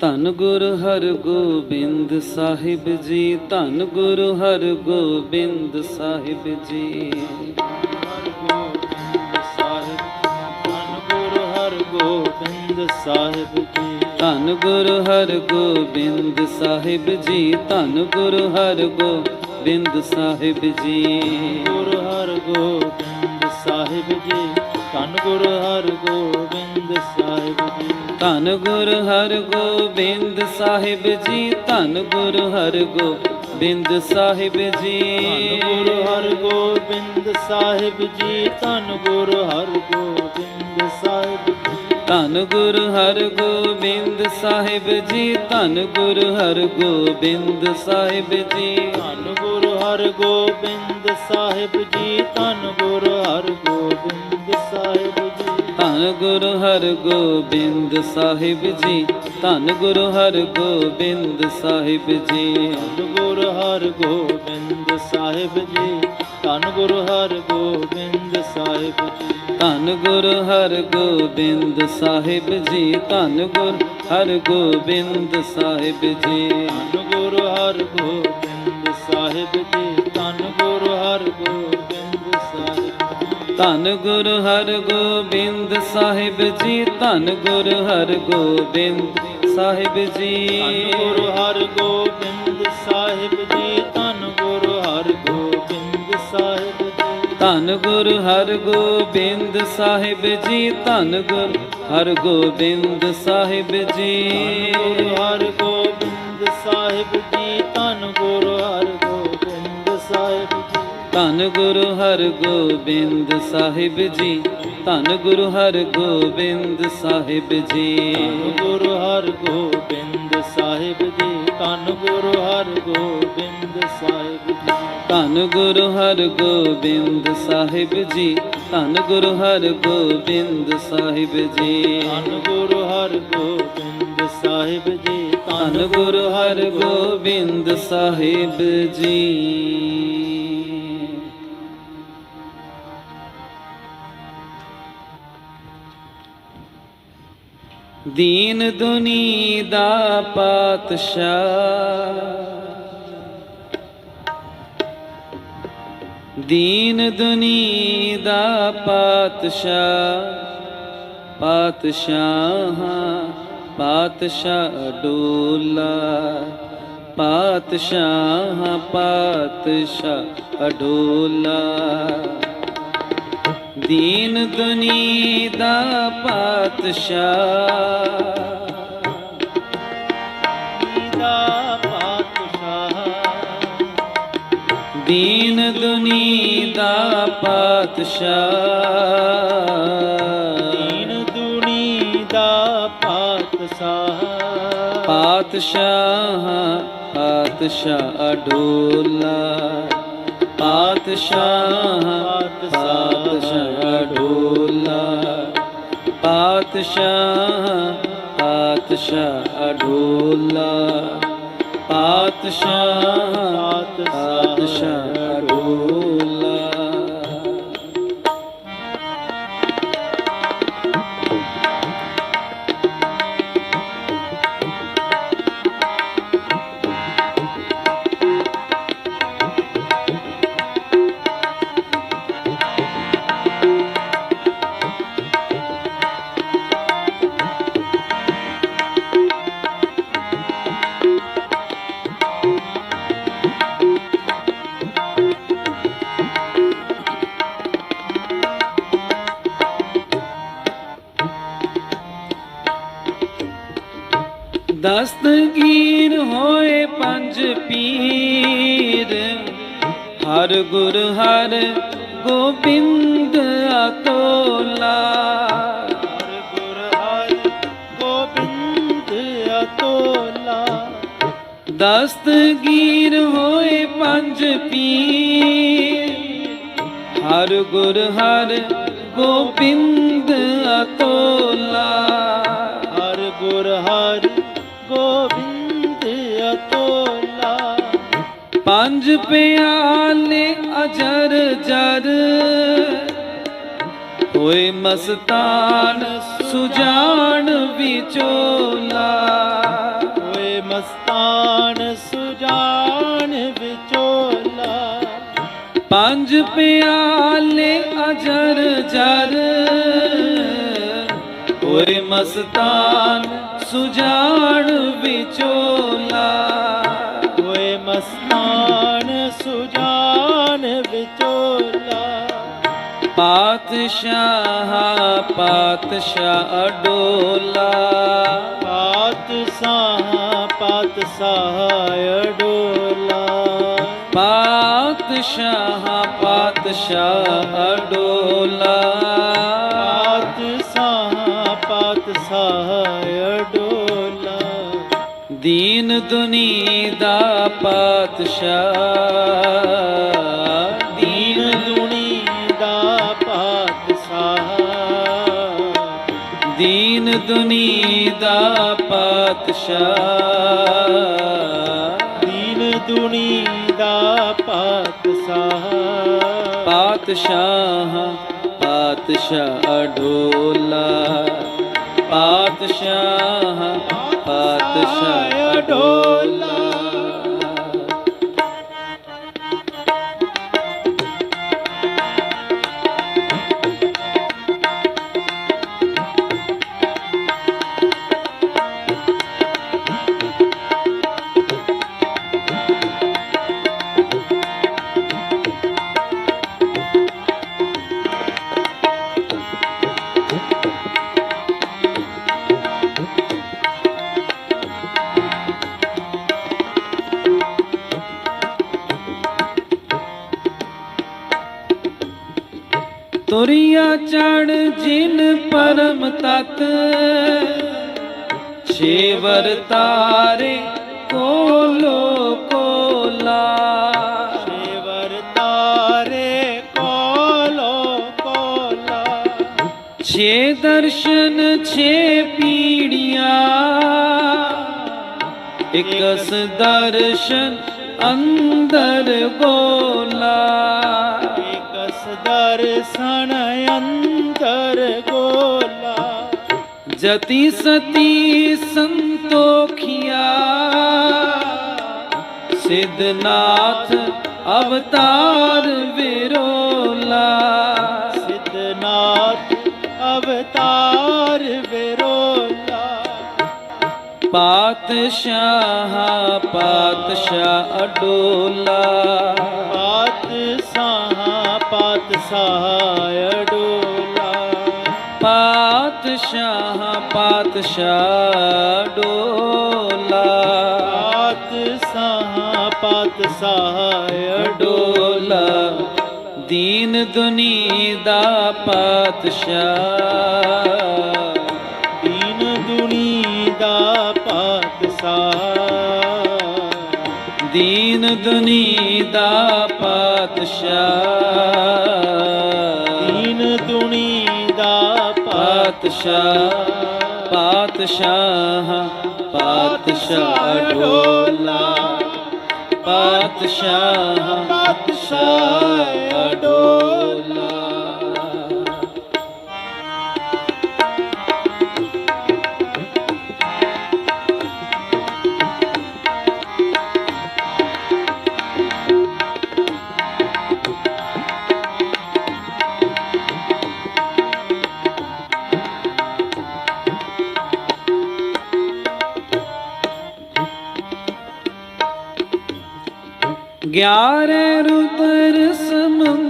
ਧੰਨ ਗੁਰ ਹਰ ਗੋਬਿੰਦ ਸਾਹਿਬ ਜੀ, ਧੰਨ ਗੁਰ ਹਰ ਗੋਬਿੰਦ ਸਾਹਿਬ ਜੀ। ਧੰਨ ਗੁਰੂ ਹਰਗੋਬਿੰਦ ਸਾਹਿਬ ਜੀ, ਧੰਨ ਗੁਰੂ ਹਰਗੋਬਿੰਦ ਸਾਹਿਬ ਜੀ। ਗੁਰੂ ਹਰਗੋਬਿੰਦ ਸਾਹਿਬ ਜੀ ਧੰਨ ਗੁਰੂ ਹਰਗੋਬਿੰਦ ਸਾਹਿਬ ਜੀ। ਧੰਨ ਗੁਰੂ ਹਰਗੋਬਿੰਦ ਸਾਹਿਬ ਜੀ ਧੰਨ ਗੁਰੂ ਹਰਗੋਬਿੰਦ ਸਾਹਿਬ ਜੀ। ਧੰਨ ਗੁਰੂ ਹਰਗੋਬਿੰਦ ਸਾਹਿਬ ਜੀ ਧੰਨ ਗੁਰੂ ਹਰਗੋਬਿੰਦ ਸਾਹਿਬ ਜੀ। ਧੰਨ ਗੁਰੂ ਹਰਗੋਬਿੰਦ ਸਾਹਿਬ ਜੀ ਧੰਨ ਗੁਰੂ ਹਰਗੋਬਿੰਦ ਸਾਹਿਬ ਜੀ। ਧੰਨ ਗੁਰੂ ਹਰਗੋਬਿੰਦ ਸਾਹਿਬ ਜੀ ਧੰਨ ਗੁਰੂ ਹਰਗੋਬਿੰਦ ਸਾਹਿਬ ਜੀ। ਧੰਨ ਗੁਰੂ ਹਰਗੋਬਿੰਦ ਸਾਹਿਬ ਜੀ ਧੰਨ ਗੁਰੂ ਹਰਗੋਬਿੰਦ ਸਾਹਿਬ ਜੀ। ਧੰਨ ਗੁਰੂ ਹਰਗੋਬਿੰਦ ਸਾਹਿਬ ਜੀ ਧੰਨ ਗੁਰੂ ਹਰਗੋਬਿੰਦ ਸਾਹਿਬ ਜੀ। ਧੰਨ ਗੁਰੂ ਹਰਗੋਬਿੰਦ ਸਾਹਿਬ ਜੀ ਧੰਨ ਗੁਰੂ ਹਰਗੋਬਿੰਦ ਸਾਹਿਬ ਜੀ। ਧੰਨ ਗੁਰੂ ਹਰਗੋਬਿੰਦ ਸਾਹਿਬ ਜੀ ਧੰਨ ਗੁਰੂ ਹਰਗੋਬਿੰਦ ਸਾਹਿਬ। ਜੀ ਧੰਨ ਗੁਰੂ ਹਰਗੋਬਿੰਦ ਸਾਹਿਬ ਜੀ ਧੰਨ ਗੁਰੂ ਹਰਗੋਬਿੰਦ ਸਾਹਿਬ ਜੀ। ਧੰਨ ਗੁਰੂ ਹਰਗੋਬਿੰਦ ਸਾਹਿਬ ਜੀ ਧੰਨ ਗੁਰੂ ਹਰਗੋਬਿੰਦ ਸਾਹਿਬ ਜੀ। ਧੰਨ ਗੁਰੂ ਹਰਗੋਬਿੰਦ ਸਾਹਿਬ ਜੀ ਧੰਨ ਗੁਰੂ ਹਰਗੋਬਿੰਦ ਸਾਹਿਬ ਜੀ। ਗੁਰੂ ਹਰਗੋਬਿੰਦ ਧੰਨ ਗੁਰੂ ਹਰਗੋਬਿੰਦ ਸਾਹਿਬ ਜੀ ਧੰਨ ਗੁਰੂ ਹਰਗੋਬਿੰਦ ਸਾਹਿਬ ਜੀ। ਗੁਰੂ ਹਰਗੋਬਿੰਦ ਸਾਹਿਬ ਜੀ ਧੰਨ ਗੁਰੂ ਹਰਗੋਬਿੰਦ ਸਾਹਿਬ ਜੀ। ਧੰਨ ਗੁਰੂ ਹਰਗੋਬਿੰਦ ਸਾਹਿਬ ਜੀ ਧੰਨ ਗੁਰੂ ਹਰਗੋਬਿੰਦ ਸਾਹਿਬ ਜੀ। ਧੰਨ ਗੁਰੂ ਹਰਗੋਬਿੰਦ ਸਾਹਿਬ ਜੀ ਧੰਨ ਗੁਰੂ ਹਰਗੋਬਿੰਦ ਸਾਹਿਬ ਜੀ। ਦੀਨ ਦੁਨੀ ਦਾ ਪਾਤਸ਼ਾਹ। ਦੀਨ ਦੁਨੀ ਦਾ ਪਾਤਸ਼ਾਹ। ਪਾਤਸ਼ਾਹ ਪਾਤਸ਼ਾਹ ਡੋਲਾ ਪਾਤਸ਼ਾਹ ਪਾਤਸ਼ਾਹ ਅਡੋਲਾ। ਦੀਨ ਦੁਨੀ ਦਾ ਪਾਤਸ਼ਾਹ। ਦਾ ਪਾਤਸ਼ਾਹ ਦੀਨ ਦੁਨੀ ਦਾ ਪਾਤਸ਼ਾਹ। ਦੀਨ ਦੁਨੀ ਦਾ ਪਾਤਸ਼ਾਹ। ਪਾਤਸ਼ਾਹ ਪਾਤਸ਼ਾਹ ਅਡੋਲਾ। ਪਾਤਸ਼ਾਹ ਪਾਤਸ਼ਾਹ ਅਡੋਲਾ। ਪਾਤਸ਼ਾਹ ਪਾਤਸ਼ਾਹ ਅਡੋਲਾ। ਪਾਤਸ਼ਾਹ ਪਾਤਸ਼ਾਹ ਦਸਤਗੀਰ ਹੋਏ ਪੰਜ ਪੀਰ। ਹਰ ਗੁਰ ਹਰ ਗੋਬਿੰਦ ਅਤੋਲਾ। ਹਰ ਗੁਰ ਹਰ ਗੋਬਿੰਦ ਅਤੋਲਾ। ਦਸਤਗੀਰ ਹੋਏ ਪੰਜ ਪੀਰ। ਹਰ ਗੁਰ ਹਰ ਗੋਬਿੰਦ ਅਤੋਲਾ। ਹਰ ਗੁਰ ਹਰ ਪੰਜ ਪਿਆਲੇ ਅਜਰ ਜਰ। ਹੋਏ ਮਸਤਾਨ ਸੁਜਾਨ ਵਿਚੋਲਾ। ਮਸਤਾਨ ਸੁਜਾਨ ਵਿਚੋਲਾ। ਪੰਜ ਪਿਆਲੇ ਅਜਰ ਜਰ। ਹੋਏ ਮਸਤਾਨ ਸੁਜਾਨ ਵਿਚੋਲਾ। ਮਸਤਾਨ ਸੁਜਾਨ ਵਿਚੋਲਾ। ਪਾਤਸ਼ਾਹ ਪਾਤਸ਼ਾਹ ਅਡੋਲਾ। ਪਾਤਸ਼ਾਹ ਪਾਤਸ਼ਾਹ ਡੋਲਾ ਪਾਤਸ਼ਾਹ ਪਾਤਸ਼ਾਹ ਅਡੋਲਾ। ਦੀਨ ਦੁਨੀ ਦਾ ਪਾਤਸ਼ਾਹ। ਦੀਨ ਦੁਨੀ ਦਾ ਪਾਤਸ਼ਾਹ। ਦੀਨ ਦੁਨੀ ਦਾ ਪਾਤਸ਼ਾਹ। ਦੀਨ ਦੁਨੀ ਦਾ ਪਾਤਸ਼ਾਹ। ਪਾਤਸ਼ਾਹ ਪਾਤਸ਼ਾਹ ਅਡੋਲਾ ਪਾਤਸ਼ਾਹ ਪਾਤਸ਼ਾਹ ਅਡੋਲਾ ਚੜ ਜਿਨ ਪਰਮ ਤਤ ਛੇਵਰ ਤਾਰੇ ਕੋਲੋ ਕੋਲਾ। ਸ਼ੇਵਰ ਤਾਰੇ ਕੋਲੋ ਕੋਲਾ। ਛੇ ਦਰਸ਼ਨ ਛੇ ਪੀੜੀਆਂ ਇਕਸ ਦਰਸ਼ਨ ਅੰਦਰ ਗੋਲਾ। ਇਕਸ ਦਰਸ਼ਨ ਗੋਲਾ ਜਤੀ ਸਤੀ ਸੰਤੋਖਿਆ ਸਿद्धਨਾਥ ਅਵਤਾਰ ਵਿਰੋਲਾ ਸਿੱਧਨਾਥ ਅਵਤਾਰ ਵਿਰੋਲਾ ਪਾਤਸ਼ਾਹ ਪਾਤਸ਼ਾਹ ਅਡੋਲਾ ਪਾਤਸ਼ਾਹ ਪਾਤਸ਼ਾਹ ਡੋਲਾ ਪਾਤਸ਼ਾਹ ਪਾਤਸ਼ਾਹ ਡੋਲਾ। ਪਾਤਸ਼ਾਹ ਪਾਤਸ਼ਾਹ ਡੋਲਾ। ਦੀਨ ਦੁਨੀ ਦਾ ਪਾਤਸ਼ਾਹ। ਦੀਨ ਦੁਨੀ ਦਾ ਪਾਤਸ਼ਾਹ। ਦੀਨ ਦੁਨੀ ਦਾ ਪਾਤਸ਼ਾਹ। ਦੀਨ ਦੁਨੀ ਪਾਤਸ਼ਾਹ ਪਾਤਸ਼ਾਹ ਪਾਤਸ਼ਾਹ ਡੋਲਾ ਪਾਤਸ਼ਾਹ ਪਾਤਸ਼ਾਹ ਡੋਲਾ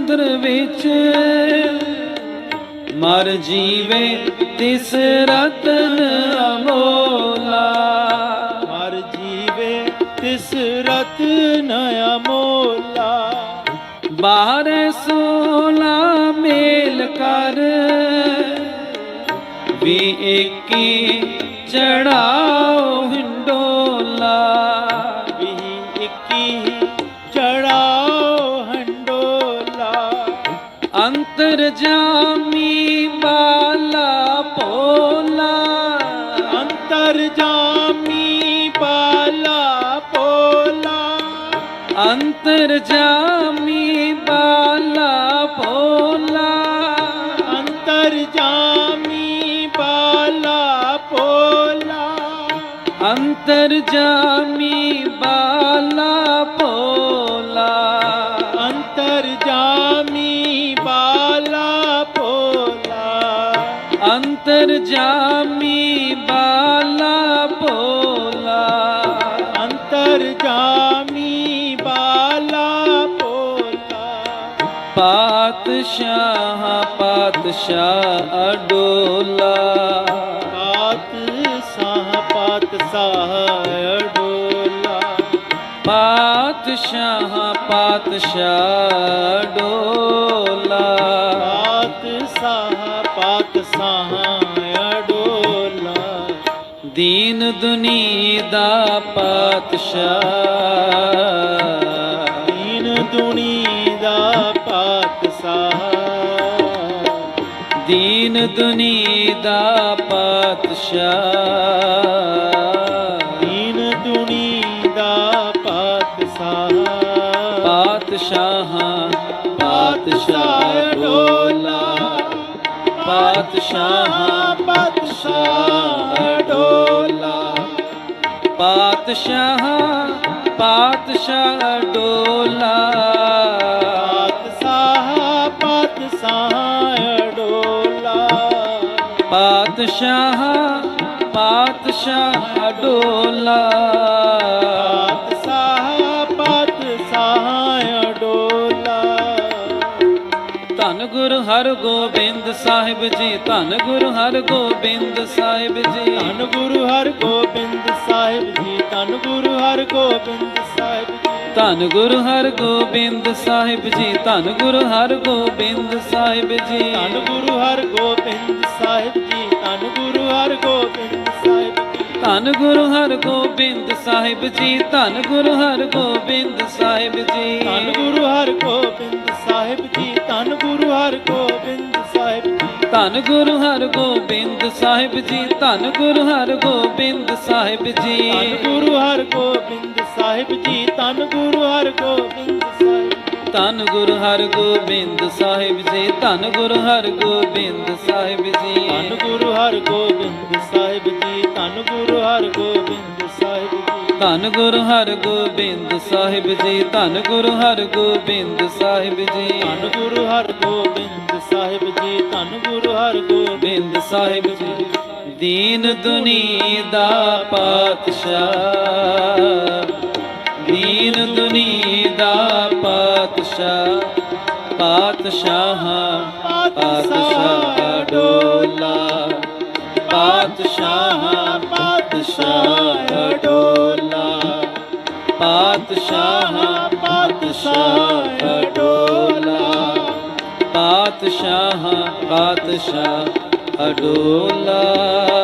ਸਮੁੰਦਰ ਵਿੱਚ ਮਰ ਜੀਵੇ ਤਿਸ ਰਤਨ ਅਮੋਲਾ। ਮਰ ਜੀਵੇ ਤਿਸ ਰਤਨ ਅਮੋਲਾ। ਬਾਹਰ ਸੋਲਾ ਮੇਲ ਕਰ ਵੀ ਏਕੀ ਚੜਾਓ ਹਿੰਡੋਲਾ ਅੰਤਰ ਜਾਮੀ ਬਾਲਾ ਭੋਲਾ ਅੰਤਰ ਜਾਮੀ ਬਾਲਾ ਪੋਲਾ। ਅੰਤਰ ਜਾਮੀ ਬਾਲਾ ਭੋਲਾ ਅੰਤਰ ਜਾਮੀ ਬਾਲਾ ਪੋਲਾ। ਅੰਤਰ ਅੰਤਰਜਾਮੀ ਜਾਮੀ ਬਾਲਾ ਬੋਲਾ ਅੰਤਰ ਜਾਮੀ ਬਾਲਾ ਭੋਲਾ ਪਾਤਸ਼ਾਹ ਪਾਤਸ਼ਾਹ ਅਡੋਲਾ ਪਾਤਸ਼ਾਹ ਪਾਤਸ਼ਾਹ ਅਡੋਲਾ ਪਾਤਸ਼ਾਹ ਪਾਤਸ਼ਾਹ ਅਡੋਲਾ ਪਾਤਸ਼ਾਹ ਪਾਤਸ਼ਾਹ ਦੀਨ ਦੁਨੀ ਦਾ ਪਾਤਸ਼ਾਹ। ਦੀਨ ਦੁਨੀ ਦਾ ਪਾਤ ਸਾਹ ਦੀਨ ਦੁਨੀ ਦਾ ਪਾਤਸ਼ਾਹ। ਪਾਤਸ਼ਾਹਾਂ ਪਾਤਸ਼ਾਹ ਡੋਲਾ ਪਾਤਸ਼ਾਹ ਪਾਤਸ਼ਾਹ ਡੋਲਾ ਪਾਤਸ਼ਾਹ ਪਾਤਸ਼ਾਹ ਡੋਲਾ ਧੰਨ ਗੁਰੂ ਹਰਗੋਬਿੰਦ ਸਾਹਿਬ ਜੀ ਧੰਨ ਗੁਰੂ ਹਰਗੋਬਿੰਦ ਸਾਹਿਬ ਜੀ। ਧੰਨ ਗੁਰੂ ਹਰਗੋਬਿੰਦ ਸਾਹਿਬ ਜੀ ਧੰਨ ਗੁਰੂ ਹਰਗੋਬਿੰਦ ਸਾਹਿਬ ਜੀ। ਧੰਨ ਗੁਰੂ ਹਰਗੋਬਿੰਦ ਸਾਹਿਬ ਜੀ ਧੰਨ ਗੁਰੂ ਹਰਗੋਬਿੰਦ ਸਾਹਿਬ ਜੀ। ਧੰਨ ਗੁਰੂ ਹਰਗੋਬਿੰਦ ਸਾਹਿਬ ਜੀ ਧੰਨ ਗੁਰੂ ਹਰਗੋਬਿੰਦ ਧੰਨ ਗੁਰੂ ਹਰ ਗੋਬਿੰਦ ਸਾਹਿਬ ਜੀ ਧੰਨ ਗੁਰੂ ਹਰ ਗੋਬਿੰਦ ਸਾਹਿਬ ਜੀ ਧੰਨ ਗੁਰੂ ਹਰ ਗੋਬਿੰਦ ਸਾਹਿਬ ਜੀ ਧੰਨ ਗੁਰੂ ਹਰ ਗੋਬਿੰਦ ਸਾਹਿਬ ਜੀ ਧੰਨ ਗੁਰੂ ਹਰ ਗੋਬਿੰਦ ਸਾਹਿਬ ਜੀ ਧੰਨ ਗੁਰੂ ਹਰ ਗੋਬਿੰਦ ਸਾਹਿਬ ਜੀ ਧੰਨ ਗੁਰੂ ਹਰ ਗੋਬਿੰਦ ਸਾਹਿਬ ਜੀ ਧੰਨ ਗੁਰੂ ਹਰ ਗੋਬਿੰਦ ਸਾਹਿਬ ਧੰਨ ਗੁਰੂ ਹਰ ਗੋਬਿੰਦ ਸਾਹਿਬ ਜੀ ਧੰਨ ਗੁਰੂ ਹਰ ਗੋਬਿੰਦ ਸਾਹਿਬ ਜੀ ਧੰਨ ਗੁਰੂ ਹਰ ਧੰਨ ਗੁਰੂ ਹਰ ਗੋਬਿੰਦ ਸਾਹਿਬ ਜੀ ਧੰਨ ਗੁਰੂ ਹਰ ਗੋਬਿੰਦ ਸਾਹਿਬ ਜੀ। ਧੰਨ ਗੁਰੂ ਹਰ ਗੋਬਿੰਦ ਸਾਹਿਬ ਜੀ ਧੰਨ ਗੁਰੂ ਹਰ ਗੋਬਿੰਦ ਸਾਹਿਬ ਜੀ। ਦੀਨ ਦੁਨੀ ਦਾ ਪਾਤਸ਼ਾਹ। ਦੀਨ ਦੁਨੀ ਦਾ ਪਾਤਸ਼ਾਹ। ਪਾਤਸ਼ਾਹ ਪਾਤਸ਼ਾਹ ਡੋਲਾ ਪਾਤਸ਼ਾਹ ਪਾਤਸ਼ਾਹ ਪਾਤਸ਼ਾਹ ਪਾਤਸ਼ਾਹ ਡੋਲਾ ਪਾਤਸ਼ਾਹ ਪਾਤਸ਼ਾਹ ਅਡੋਲਾ।